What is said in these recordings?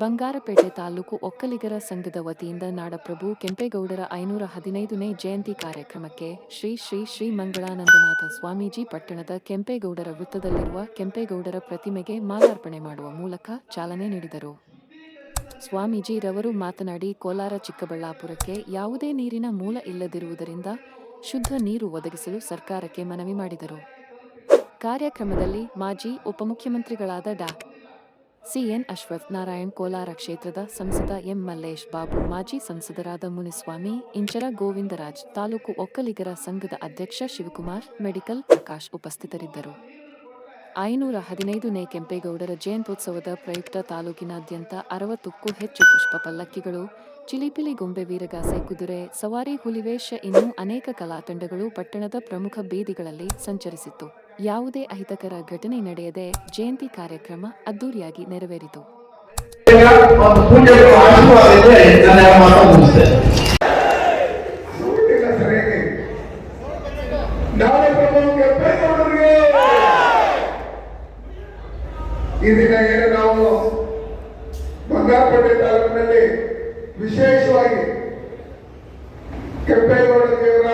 ಬಂಗಾರಪೇಟೆ ತಾಲೂಕು ಒಕ್ಕಲಿಗರ ಸಂಘದ ವತಿಯಿಂದ ನಾಡಪ್ರಭು ಕೆಂಪೇಗೌಡರ ಐನೂರ ಹದಿನೈದನೇ ಜಯಂತಿ ಕಾರ್ಯಕ್ರಮಕ್ಕೆ ಶ್ರೀ ಶ್ರೀ ಶ್ರೀ ಮಂಗಳಾನಂದನಾಥ ಸ್ವಾಮೀಜಿ ಪಟ್ಟಣದ ಕೆಂಪೇಗೌಡರ ವೃತ್ತದಲ್ಲಿರುವ ಕೆಂಪೇಗೌಡರ ಪ್ರತಿಮೆಗೆ ಮಾಲಾರ್ಪಣೆ ಮಾಡುವ ಮೂಲಕ ಚಾಲನೆ ನೀಡಿದರು. ಸ್ವಾಮೀಜಿ ರವರು ಮಾತನಾಡಿ, ಕೋಲಾರ ಚಿಕ್ಕಬಳ್ಳಾಪುರಕ್ಕೆ ಯಾವುದೇ ನೀರಿನ ಮೂಲ ಇಲ್ಲದಿರುವುದರಿಂದ ಶುದ್ಧ ನೀರು ಒದಗಿಸಲು ಸರ್ಕಾರಕ್ಕೆ ಮನವಿ ಮಾಡಿದರು. ಕಾರ್ಯಕ್ರಮದಲ್ಲಿ ಮಾಜಿ ಉಪಮುಖ್ಯಮಂತ್ರಿಗಳಾದ ಡಾ. ಸಿಎನ್ ಅಶ್ವಥ್ ನಾರಾಯಣ್ ಕೋಲಾರ ಕ್ಷೇತ್ರದ ಸಂಸದ ಎಂ ಮಲ್ಲೇಶ್ ಬಾಬು, ಮಾಜಿ ಸಂಸದರಾದ ಮುನಿಸ್ವಾಮಿ, ಇಂಚರ ಗೋವಿಂದರಾಜ್, ತಾಲೂಕು ಒಕ್ಕಲಿಗರ ಸಂಘದ ಅಧ್ಯಕ್ಷ ಶಿವಕುಮಾರ್, ಮೆಡಿಕಲ್ ಪ್ರಕಾಶ್ ಉಪಸ್ಥಿತರಿದ್ದರು. ಐನೂರ ಹದಿನೈದನೇ ಕೆಂಪೇಗೌಡರ ಜಯಂತ್ಯೋತ್ಸವದ ಪ್ರಯುಕ್ತ ತಾಲೂಕಿನಾದ್ಯಂತ ಅರವತ್ತಕ್ಕೂ ಹೆಚ್ಚು ಪುಷ್ಪ ಪಲ್ಲಕ್ಕಿಗಳು ಚಿಲಿಪಿಲಿ ಗೊಂಬೆ ವೀರಗಾಸೆ ಕುದುರೆ, ಸವಾರಿ ಹುಲಿವೇಶ ಇನ್ನೂ ಅನೇಕ ಕಲಾತಂಡಗಳು ಪಟ್ಟಣದ ಪ್ರಮುಖ ಬೀದಿಗಳಲ್ಲಿ ಸಂಚರಿಸಿತ್ತು. ಯಾವುದೇ ಅಹಿತಕರ ಘಟನೆ ನಡೆಯದೆ ಜಯಂತಿ ಕಾರ್ಯಕ್ರಮ ಅದ್ದೂರಿಯಾಗಿ ನೆರವೇರಿತು. ಏನು ನಾವು ಬಂಗಾರಪೇಟೆ ತಾಲೂಕಿನಲ್ಲಿ ವಿಶೇಷವಾಗಿ ಕೆಂಪೇಗೌಡ ದೇವರ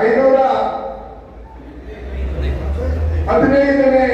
ಐನೂರ ಹದಿನೈದನೇ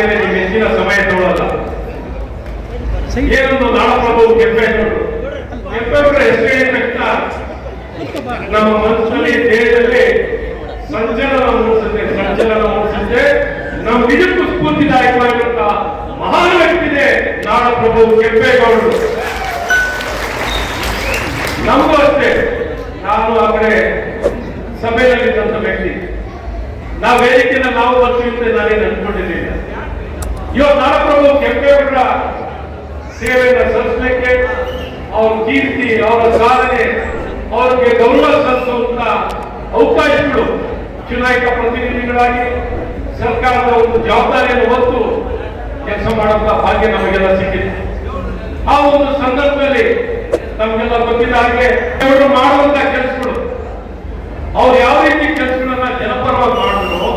ಪದಾಧಿಕಾರಿಗಳು ನಿಮ್ಮ ಹೆಚ್ಚಿನ ಸಮಯ ತಗೊಳ್ಳಲ್ಲ ಏನೊಂದು ನಾಡಪ್ರಭು ಕೆಂಪೇಗೌಡರು ಕೆಂಪೇಗೌಡರ ಹೆಸರು ಹೇಳಿದ ತಕ್ಷಣ ನಮ್ಮ ಮನಸ್ಸಿನಲ್ಲಿ ದೇಹದಲ್ಲಿ ಸಂಚಲನ ಮೂಡಿಸುತ್ತೆ ಸಂಚಲನ ಮೂಡಿಸುತ್ತೆ. ನಮ್ಮ ನಿಜಕ್ಕೂ ಸ್ಫೂರ್ತಿದಾಯಕವಾಗಿರುವಂತ ಮಹಾನ್ ವ್ಯಕ್ತಿದೆ ನಾಡಪ್ರಭು ಕೆಂಪೇಗೌಡರು ನಮಗೂ ಅಷ್ಟೇ. ನಾನು ಆ ಕಡೆ ಸಭೆಯಲ್ಲಿದ್ದಂತ ವ್ಯಕ್ತಿ. ನಾವು ವೇದಿಕೆಯಿಂದ ನಾವು ಬರ್ತೀವಿ ಅಂತ ನಾನೇನು ಅನ್ಕೊಂಡಿರ್ಲಿಲ್ಲ ಇವತ್ತು ನಾಡಪ್ರಭು ಕೆಂಪೇಗೌಡರ ಸೇವೆಯನ್ನು ಸಲ್ಲಿಸಲಿಕ್ಕೆ ಅವ್ರ ಕೀರ್ತಿ, ಅವರ ಸಾಧನೆ, ಅವರಿಗೆ ಗೌರವ ಸಲ್ಲಿಸುವಂತ ಅವಕಾಶಗಳು ಚುನಾಯಿತ ಪ್ರತಿನಿಧಿಗಳಾಗಿ ಸರ್ಕಾರದ ಒಂದು ಜವಾಬ್ದಾರಿಯನ್ನು ಹೊತ್ತು ಕೆಲಸ ಮಾಡುವಂತ ಭಾಗ್ಯ ನಮಗೆಲ್ಲ ಸಿಕ್ಕಿದೆ. ಆ ಒಂದು ಸಂದರ್ಭದಲ್ಲಿ ನಮಗೆಲ್ಲ ಗೊತ್ತಿದ್ದ ಹಾಗೆ ಅವರು ಮಾಡುವಂತ ಕೆಲಸಗಳು, ಅವ್ರು ಯಾವ ರೀತಿ ಕೆಲಸಗಳನ್ನ ಜನಪರವಾಗಿ ಮಾಡಿದ್ರು,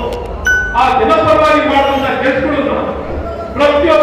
ಆ ಜನಪರವಾಗಿ ಮಾಡುವಂತ ಕೆಲಸಗಳನ್ನ Bloqueou